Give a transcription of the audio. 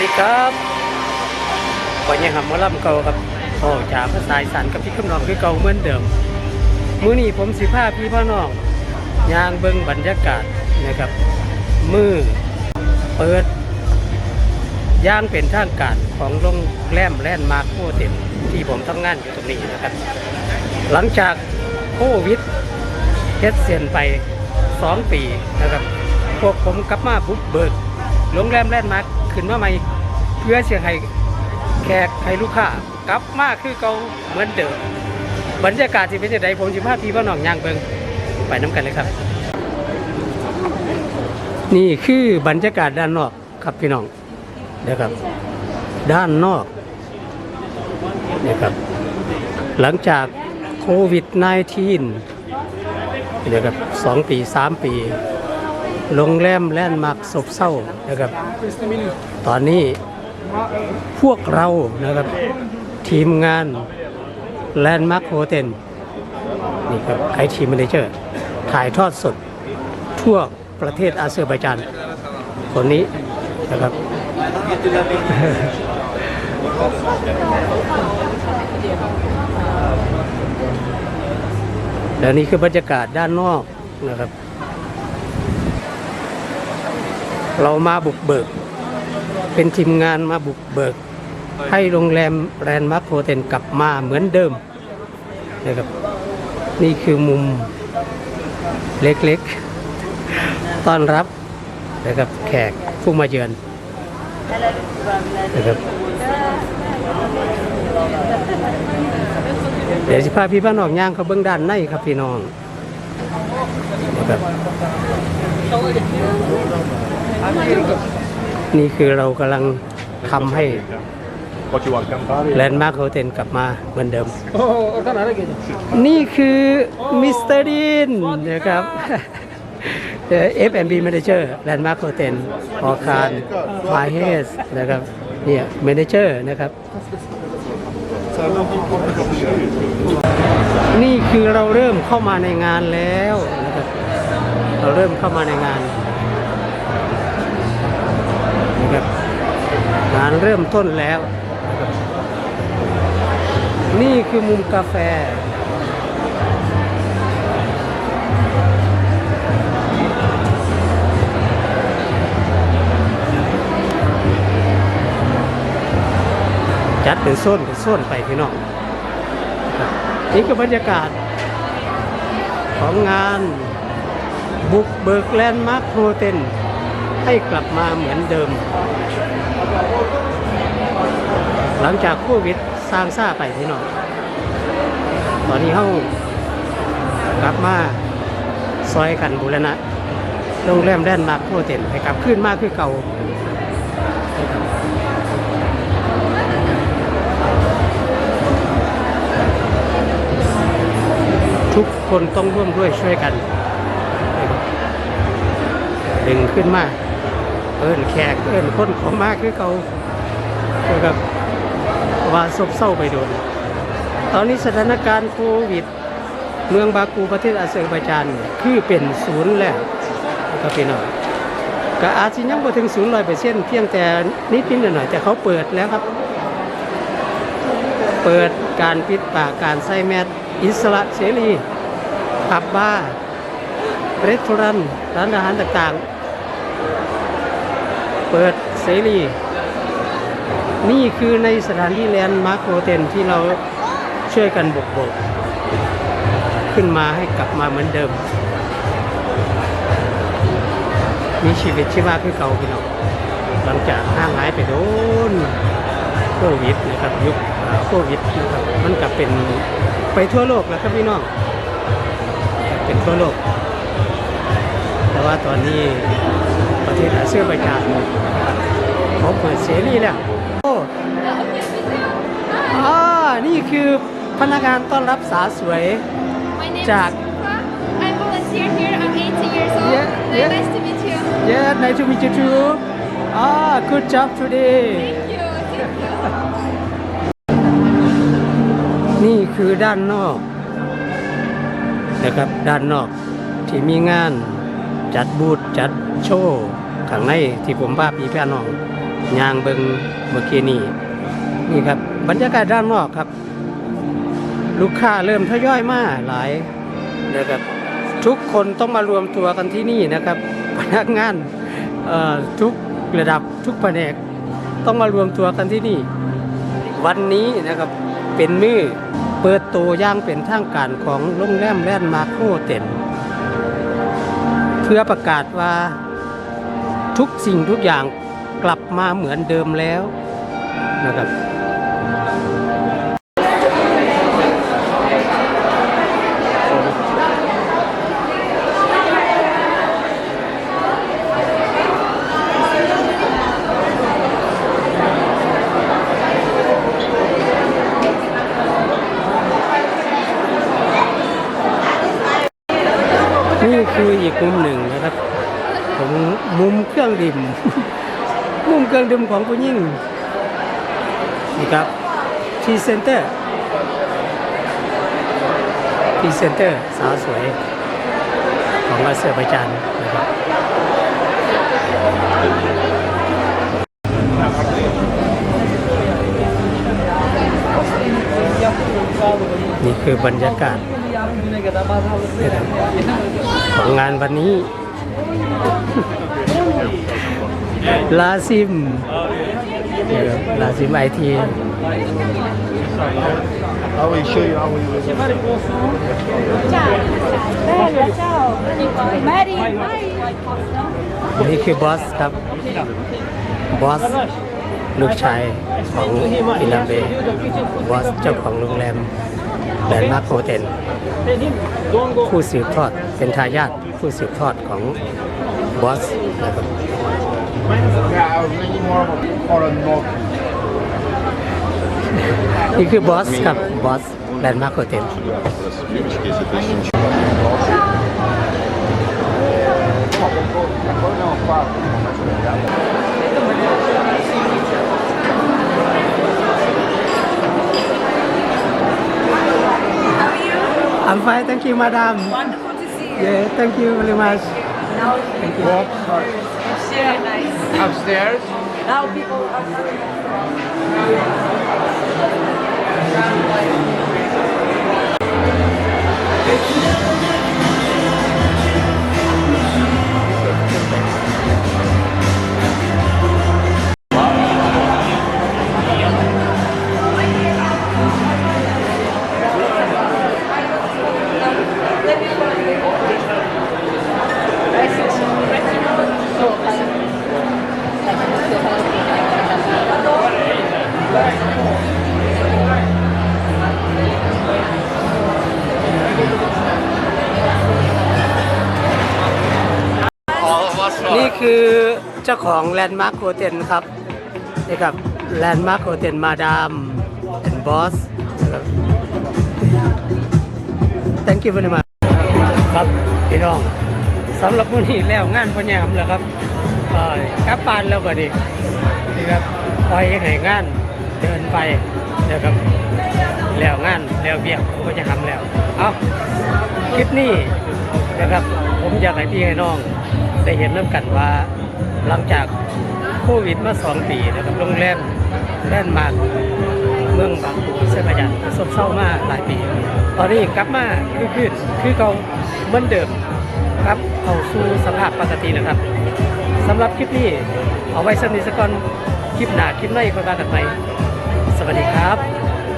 ดีครับวันนี้หำหมาล่ำเก่าครับโอ้จ่าภาษาอีสานกับพี่คำนองคือเก่าเหมือนเดิม มื้อนี้ผมสิพาพี่พ่อน้องยางเบิ่งบรรยากาศนะครับ มือเปิดย่างเป็นทางการของโรงแรมแลนด์มาร์คโฮเทลที่ผมทำงานอยู่ตรงนี้นะครับ หลังจากโควิดเฮ็ดเสียนไป 2 ปีนะครับ พวกผมกลับมาบุกเบิกโรงแรมแลนด์มาร์ค ขึ้นมาใหม่เพื่อเชียงให้แขกให้ลูกค้ากลับมาคือเก่าเหมือนเดิมบรรยากาศที่เป็นยังไงผมสิพาพี่พ่อหนองย่างเบิงไปน้ำกันเลยครับ นี่คือบรรยากาศด้านนอกครับพี่น้องเดี๋ยวครับ ด้านนอกนี่ครับ หลังจากโควิด -19 เดี๋ยวครับสองปีสามปี โรงแรมแลนด์มาร์คศพเศร้านะครับ ตอนนี้พวกเรานะครับ ทีมงานแลนด์มาร์คโฮเทลนี่ครับไอทีม a มเจอร์ถ่ายทอดสดทั่วประเทศอาเซอร์ไบจานคนนี้นะครับ แล้วนี่คือบรรยากาศด้านนอกนะครับ เรามาบุกเบิก เป็นทีมงานมาบุกเบิก ให้โรงแรมแรนด์มาร์คโฮเทลกลับมาเหมือนเดิมนะครับนี่คือมุมเล็กๆ ต้อนรับนะครับแขกผู้มาเยือนนะครับเดี๋ยวสิพาพี่บ้านนอกย่างเขาเบื้องด้านในครับพี่น้องนะครับ นี่คือเรากำลังทำให้ What you want, Campari? แลนด์มาร์คโฮเทลกลับมาเหมือนเดิม นี่คือมิสเตอร์ดินนะครับเอฟแอนด์บีแมเนเจอร์แลนด์มาร์คโฮเทลออคารมาเฮสนะครับเนี่ยแมเนเจอร์นะครับ นี่คือเราเริ่มเข้ามาในงานแล้วนะครับเราเริ่มเข้ามาในงาน งานเริ่มต้นแล้ว นี่คือมุมกาแฟ จัดเป็นโซนเป็นโซนไปพี่น้องนี่คือบรรยากาศ ของงานบุกเบิกแลนด์มาร์คโฮเทล ให้กลับมาเหมือนเดิม หลังจากโควิดสร้างซ่าไปพี่น้องตอนนี้เขากลับมาซอยกันบูรณะโรงแรมแลนมาร์คโฮเทลให้กลับขึ้นมากคือเก่าทุกคนต้องร่วมด้วยช่วยกัน ดึงขึ้นมา เอิ้นแขกเอิ้นคนขอมากคือเขานะครับว่าซบเศร้าไปโดน ตอนนี้สถานการณ์โควิด เมืองบากูประเทศอาเซอร์ไบจานคือเป็นศูนย์แล้วนะครับพี่น้องก็อาจจะยังบ่ถึงศูนย์ร้อยเปอร์เซ็นต์เพียงแต่นิดนิดหน่อยๆแต่เขาเปิดแล้วครับ เปิดการปิดปากการใส่แมสอิสระเสรีผับบาร์รีสอร์ทร้านอาหารต่างๆ เปิดเสรีนี่คือในสถานที่แลนด์มาร์คโฮเทลที่เราช่วยกันบกบกขึ้นมาให้กลับมาเหมือนเดิม มีชีวิตชีวาคือเก่าพี่น้องหลังจากห่างหายไปโดนโควิดนะครับยุคโควิดนะครับมันกลับเป็นไปทั่วโลกแล้วครับพี่น้อง เป็นทั่วโลก แต่ว่าตอนนี้ประเทศอาเซียนไปจาน เขาเปิดเสรีแล้วโอ้อ่านี่คือพนักงานต้อนรับสาวสวย My name Jack. is Sufa. I volunteer here. I'm 18 years old. Yeah, Very yeah. nice to meet you. Yeah nice to meet you too ah good job today Thank you. Thank you. นี่คือด้านนอกนะครับด้านนอกที่มีงานจัดบูธจัดโชว์ข้างในที่ผมพาพี่พี่น้อง ยางเบิงเมื่อกี้นี่นี่ครับ บรรยากาศด้านนอกครับ ลูกค้าเริ่มทยอยมาหลายนะครับทุกคนต้องมารวมตัวกันที่นี่นะครับ พนักงานเอ่อทุกระดับทุกแผนกต้องมารวมตัวกันที่นี่ วันนี้นะครับเป็นมือเปิดตัวย่างเป็นทางการของโรงแรมแลนด์มาร์คโฮเต็นเพื่อประกาศว่าทุกสิ่งทุกอย่าง กลับมาเหมือนเดิมแล้วนะครับนี่คืออีกมุมหนึ่งนะครับของมุมเครื่องดื่ม มุมเครื่องดื่มของผู้หญิงนี่ครับทีเซนเตอร์ทีเซนเตอร์สาวสวยของอาเซอร์ไบจานนะครับนี่คือบรรยากาศของงานวันนี้ ลาซิมนะครับลาซิมไอที I will show you how we do it. Ciao. Mary. นี่คือบอสครับ บอส ลูกชายของอินาเบบอสเจ้าของโรงแรมแลนด์มาร์คโฮเทลผู้สืบทอดเป็นทายาทผู้สืบทอดของบอสนะครับ Yeah, I was thinking more of a foreign milk. นี่คือบอสครับ บอสแลนด์มาร์คโฮเทล I'm fine, thank you, madam. Wonderful to see you. Yeah, thank you very much. Now, Thank you. very nice. Upstairs? Now people are coming. นี่ เจ้าของแลนด์มาร์คโฮเทลครับนี่ครับแลนด์มาร์คโฮเทลมาดามแอนบอส thank you very much ครับพี่น้องสำหรับมื้อนี้แล้วงานพญามแล้วครับอ่อกลับบ้านแล้วก็ดีนี่ครับปล่อยให้งานเดินไปนะครับแล้วงานแล้วเบียกก็จะทำแล้ว เอาคลิปนี้นะครับ ผมอยากให้พี่ให้น้องได้เห็นน้ำกันว่า หลังจากโควิดมาสองปีนะครับโรงแรมแลนด์มาเมืองบางปูเสพยันซบเศร้ามากหลายปี ตอนนี้กลับมาคือคือคือเขาเหมือนเดิมครับเข้าสู่สภาพปกตินะครับสำหรับคลิปนี้เอาไว้สำนิสกอนคลิปหนาคลิปในก็ว่ากันไปสวัสดีครับ